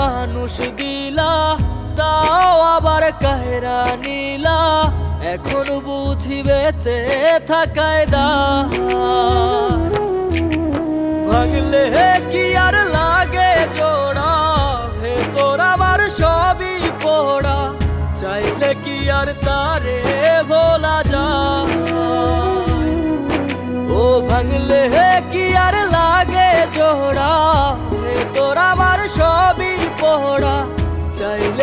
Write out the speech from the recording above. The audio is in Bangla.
মানুষ দিলা, তাও আবার কাহেরা নিলা। এখন বুঝি বেঁচে থাকায় দা। ভাগলে কি আর লাগে জোড়া, ভেতর আমার সবই পোড়া। চাইলে কি আর তারে ভোলা যায়? ও ভাঙলে